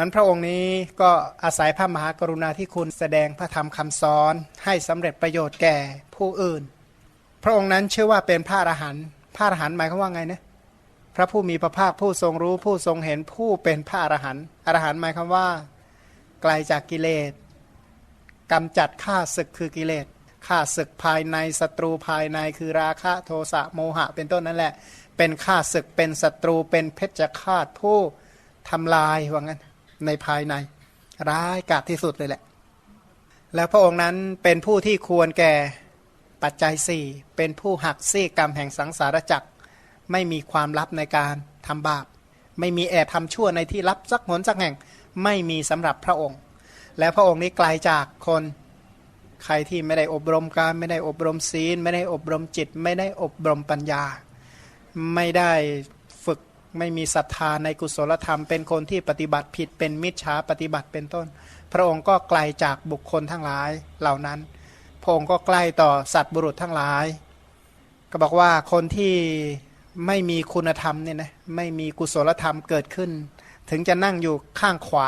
นั้นพระองค์นี้ก็อาศัยพระมหากรุณาธิคุณแสดงพระธรรมคำสอน ให้สำเร็จประโยชน์แก่ผู้อื่น พระองค์นั้นชื่อว่าเป็นพระอรหันต์พระอรหันต์หมายความว่าไงนะพระผู้มีพระภาคผู้ทรงรู้ผู้ทรงเห็นผู้เป็นพระอรหันต์อรหันต์หมายความว่า ไกลจากกิเลสกำจัดข้าศึกคือกิเลสข้าศึกภายในศัตรูภายในคือราคะโทสะโมหะ เป็นต้นนั่นแหละ เป็นข้าศึกเป็นศัตรูเป็นเพชฌฆาตผู้ทำลายว่างั้น ในภายใน ร้ายกาจที่สุดเลยแหละ แล้วพระองค์นั้นเป็นผู้ที่ควรแก่ปัจจัยสี่เป็นผู้หักซี่กรรมแห่งสังสารจักร ไม่มีความลับในการทำบาป ไม่มีแอบทำชั่วในที่ลับสักหนสักแห่งไม่มีสำหรับพระองค์ และพระองค์นี้ไกลจากคนใครที่ไม่ได้อบรมการไม่ได้อบรมศีล ไม่ได้อบรมจิต ไม่ได้อบรมปัญญา ไม่ได้ ไม่มีศรัทธาในกุศลธรรม เป็นคนที่ปฏิบัติผิดเป็นมิจฉาปฏิบัติเป็นต้น พระองค์ก็ไกลจากบุคคลทั้งหลายเหล่านั้น พระองค์ก็ใกล้ต่อสัตว์บุรุษทั้งหลาย ก็บอกว่าคนที่ไม่มีคุณธรรมเนี่ยนะไม่มีกุศลธรรมเกิดขึ้น ถึงจะนั่งอยู่ข้างขวา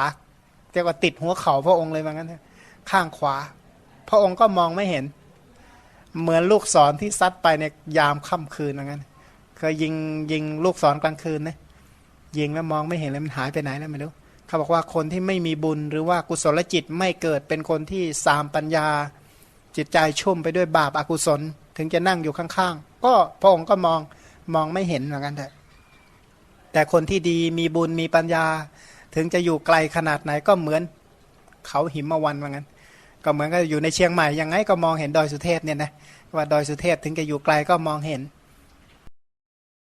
เรียกว่าติดหัวเข่าพระองค์เลยว่างั้นข้างขวา พระองค์ก็มองไม่เห็น เหมือนลูกศรที่ซัดไปในยามค่ำคืนว่างั้น เคยยิงยิงลูกศรกลางคืนนะยิงแล้วมองไม่เห็นเลยมันหายไปไหนแล้วไม่รู้เขาบอกว่าคนที่ไม่มีบุญหรือว่ากุศลจิตไม่เกิดเป็นคนที่สามปัญญา จิตใจชุ่มไปด้วยบาปอากุศล ถึงจะนั่งอยู่ข้างๆ ก็พระองค์ก็มองมองไม่เห็นเหมือนกันแต่แต่คนที่ดีมีบุญมีปัญญา ถึงจะอยู่ไกลขนาดไหนก็เหมือนเขาหิมะวันว่างั้นก็เหมือนกับอยู่ในเชียงใหม่ยังไงก็มองเห็นดอยสุเทพเนี่ยนะว่าดอยสุเทพถึงจะอยู่ไกลก็มองเห็น